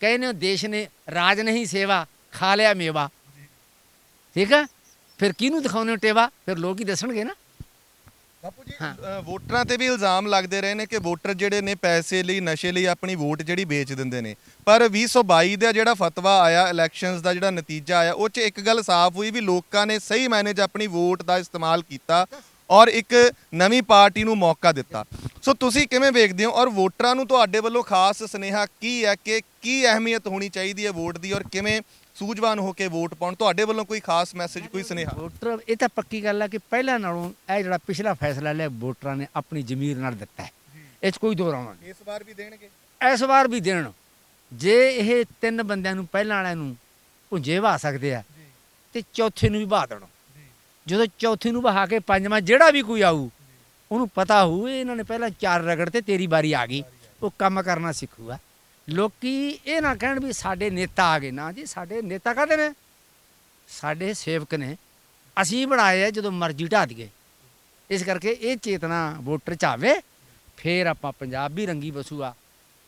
ਕਹਿੰਦੇ ਹੋ ਦੇਸ਼ ਨੇ ਰਾਜ ਨਹੀਂ ਸੇਵਾ, ਖਾ ਲਿਆ ਮੇਵਾ। ਠੀਕ ਹੈ? ਫਿਰ ਕਿਹਨੂੰ ਦਿਖਾਉਣੇ ਹੋ ਟੇਵਾ? ਫਿਰ ਲੋਕ ਹੀ ਦੱਸਣਗੇ ਨਾ। ਬਾਪੂ ਜੀ। ਅ, ਵੋਟਰਾਂ ਤੇ ਵੀ ਇਲਜ਼ਾਮ ਲੱਗਦੇ ਰਹੇ ਨੇ ਕਿ ਵੋਟਰ ਜਿਹੜੇ ਨੇ ਪੈਸੇ ਲਈ ਨਸ਼ੇ ਲਈ ਆਪਣੀ ਵੋਟ ਜਿਹੜੀ ਵੇਚ ਦਿੰਦੇ ਨੇ। ਪਰ 2022 ਦਾ ਜਿਹੜਾ ਫਤਵਾ ਆਇਆ ਇਲੈਕਸ਼ਨਸ ਦਾ ਜਿਹੜਾ ਨਤੀਜਾ ਆਇਆ ਉਹ 'ਚ ਇੱਕ ਗੱਲ ਸਾਫ਼ ਹੋਈ ਵੀ ਲੋਕਾਂ ਨੇ ਸਹੀ ਮਾਇਨੇ 'ਚ ਆਪਣੀ ਵੋਟ ਦਾ ਇਸਤੇਮਾਲ ਕੀਤਾ ਔਰ ਇੱਕ ਨਵੀਂ ਪਾਰਟੀ ਨੂੰ ਮੌਕਾ ਦਿੱਤਾ। ਸੋ ਤੁਸੀਂ ਕਿਵੇਂ ਵੇਖਦੇ ਹੋ ਔਰ ਵੋਟਰਾਂ ਨੂੰ ਤੁਹਾਡੇ ਵੱਲੋਂ ਖਾਸ ਸੁਨੇਹਾ ਕੀ ਹੈ ਕਿ ਕੀ ਅਹਿਮੀਅਤ ਹੋਣੀ ਚਾਹੀਦੀ ਹੈ ਵੋਟ ਦੀ ਔਰ ਕਿਵੇਂ ਸੂਝਵਾਨ ਹੋ ਕੇ ਵੋਟ ਪਾਉਣ। ਤੁਹਾਡੇ ਵੱਲੋਂ ਕੋਈ ਖਾਸ ਮੈਸੇਜ ਕੋਈ ਸੁਨੇਹਾ? ਵੋਟਰ ਇਹ ਤਾਂ ਪੱਕੀ ਗੱਲ ਹੈ ਕਿ ਪਹਿਲਾਂ ਨਾਲੋਂ ਇਹ ਜਿਹੜਾ ਪਿਛਲਾ ਫੈਸਲਾ ਲਿਆ ਵੋਟਰਾਂ ਨੇ ਆਪਣੀ ਜ਼ਮੀਰ ਨਾਲ ਦਿੱਤਾ ਹੈ। ਇਹ 'ਚ ਕੋਈ ਦੋ ਰਾਉਣਾ ਨਹੀਂ। ਇਸ ਵਾਰ ਵੀ ਦੇਣਗੇ? ਇਸ ਵਾਰ ਵੀ ਦੇਣ। ਜੇ ਇਹ ਤਿੰਨ ਬੰਦਿਆਂ ਨੂੰ ਪਹਿਲਾਂ ਵਾਲਿਆਂ ਨੂੰ ਭੁੰਜੇ ਵਾ ਸਕਦੇ ਆ ਤੇ ਚੌਥੇ ਨੂੰ ਵੀ ਬਹਾ ਦੇਣ। ਜਦੋਂ ਚੌਥੇ ਨੂੰ ਬਹਾ ਕੇ ਪੰਜਵਾਂ ਜਿਹੜਾ ਵੀ ਕੋਈ ਆਊ ਉਹਨੂੰ ਪਤਾ ਹੋਊ ਇਹ ਇਹਨਾਂ ਨੇ ਪਹਿਲਾਂ ਚਾਰ ਰਗੜ ਤੇ ਤੇਰੀ ਵਾਰੀ ਆ ਗਈ। ਉਹ ਕੰਮ ਕਰਨਾ ਸਿੱਖੂਗਾ। ਲੋਕੀ ਇਹ ਨਾ ਕਹਿਣ ਵੀ ਸਾਡੇ ਨੇਤਾ ਆ ਗਏ। ਨਾ ਜੀ, ਸਾਡੇ ਨੇਤਾ ਕਾਹਦੇ ਨੇ? ਸਾਡੇ ਸੇਵਕ ਨੇ। ਅਸੀਂ ਬਣਾਏ ਆ ਜਦੋਂ ਮਰਜ਼ੀ ਢਾ ਦਈਏ। ਇਸ ਕਰਕੇ ਇਹ ਚੇਤਨਾ ਵੋਟਰ ਚ ਆਵੇ, ਫੇਰ ਆਪਾਂ ਪੰਜਾਬ ਵੀ ਰੰਗੀ ਵਸੂਗਾ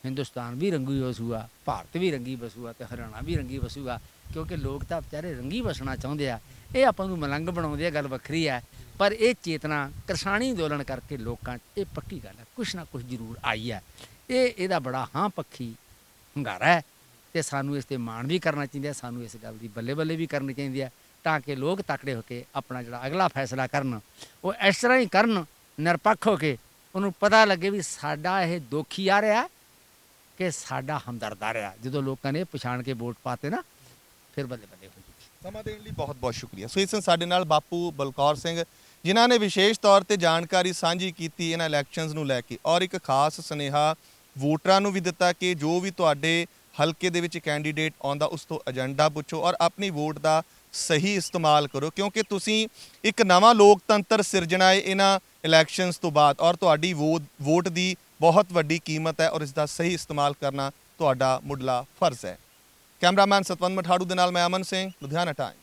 ਹਿੰਦੁਸਤਾਨ ਵੀ ਰੰਗੀ ਵਸੂਗਾ ਭਾਰਤ ਵੀ ਰੰਗੀ ਵਸੂਗਾ ਤੇ ਹਰਿਆਣਾ ਵੀ ਰੰਗੀ ਵਸੂਗਾ ਕਿਉਂਕਿ ਲੋਕ ਤਾਂ ਵਿਚਾਰੇ ਰੰਗੀ ਵਸਣਾ ਚਾਹੁੰਦੇ ਆ। ਇਹ ਆਪਾਂ ਨੂੰ ਮਲੰਗ ਬਣਾਉਂਦੇ ਆ, ਗੱਲ ਵੱਖਰੀ ਹੈ ਪਰ ਇਹ ਚੇਤਨਾ ਕਿਸਾਨੀ ਅੰਦੋਲਨ ਕਰਕੇ ਲੋਕਾਂ 'ਚ ਇਹ ਪੱਕੀ ਗੱਲ ਹੈ ਕੁਛ ਨਾ ਕੁਛ ਜ਼ਰੂਰ ਆਈ ਹੈ ਇਹ, ਇਹਦਾ ਬੜਾ ਹਾਂ ਪੱਖੀ ਹੁੰਗਾਰਾ ਹੈ ਤੇ ਸਾਨੂੰ ਇਸ ਤੇ ਮਾਣ ਵੀ ਕਰਨਾ ਚਾਹੀਦਾ ਸਾਨੂੰ ਇਸ ਗੱਲ ਦੀ ਬੱਲੇ ਬੱਲੇ ਵੀ ਕਰਨੀ ਚਾਹੀਦੀ ਹੈ ਤਾਂ ਕਿ ਲੋਕ ਤਕੜੇ ਹੋ ਕੇ ਆਪਣਾ ਜਿਹੜਾ ਅਗਲਾ ਫੈਸਲਾ ਕਰਨ, ਉਹ ਇਸ ਤਰ੍ਹਾਂ ਹੀ ਕਰਨ, ਨਿਰਪੱਖ ਹੋ ਕੇ ਉਹਨੂੰ ਪਤਾ ਲੱਗੇ ਵੀ ਸਾਡਾ ਇਹ ਦੁਖੀ ਆ ਰਿਹਾ ਕਿ ਸਾਡਾ ਹਮਦਰਦ ਆ ਰਿਹਾ। ਜਦੋਂ ਲੋਕਾਂ ਨੇ ਪਛਾਣ ਕੇ ਵੋਟ ਪਾਤੇ ਨਾ, ਫਿਰ ਬੱਲੇ ਬੱਲੇ ਹੋ ਜੂਗੀ ਸਮਾਂ ਦੇਣ ਲਈ ਬਹੁਤ ਬਹੁਤ ਸ਼ੁਕਰੀਆ। ਸੋ ਇਸ ਸਾਡੇ ਨਾਲ ਬਾਪੂ ਬਲਕੌਰ ਸਿੰਘ, ਜਿਨ੍ਹਾਂ ਨੇ ਵਿਸ਼ੇਸ਼ ਤੌਰ ਤੇ ਜਾਣਕਾਰੀ ਸਾਂਝੀ ਕੀਤੀ ਇਹਨਾਂ ਇਲੈਕਸ਼ਨਸ ਨੂੰ ਲੈ ਕੇ ਔਰ ਇੱਕ ਖਾਸ ਸੁਨੇਹਾ ਵੋਟਰਾਂ ਨੂੰ ਵੀ ਦਿੱਤਾ ਕਿ ਜੋ ਵੀ ਤੁਹਾਡੇ ਹਲਕੇ ਦੇ ਵਿੱਚ ਕੈਂਡੀਡੇਟ ਆਉਂਦਾ, ਉਸ ਤੋਂ ਏਜੰਡਾ ਪੁੱਛੋ ਔਰ ਆਪਣੀ ਵੋਟ ਦਾ ਸਹੀ ਇਸਤੇਮਾਲ ਕਰੋ, ਕਿਉਂਕਿ ਤੁਸੀਂ ਇੱਕ ਨਵਾਂ ਲੋਕਤੰਤਰ ਸਿਰਜਣਾ ਹੈ ਇਹਨਾਂ ਇਲੈਕਸ਼ਨਸ ਤੋਂ ਬਾਅਦ ਔਰ ਤੁਹਾਡੀ ਵੋ- ਵੋਟ ਦੀ ਬਹੁਤ ਵੱਡੀ ਕੀਮਤ ਹੈ ਔਰ ਇਸ ਦਾ ਸਹੀ ਇਸਤੇਮਾਲ ਕਰਨਾ ਤੁਹਾਡਾ ਮੁੱਢਲਾ ਫਰਜ਼ ਹੈ। ਕੈਮਰਾਮੈਨ ਸਤਵੰਤ ਮਠਾੜੂ ਦੇ ਨਾਲ ਮੈਂ ਅਮਨ ਸਿੰਘ, ਲੁਧਿਆਣਾ ਟਾਈਮ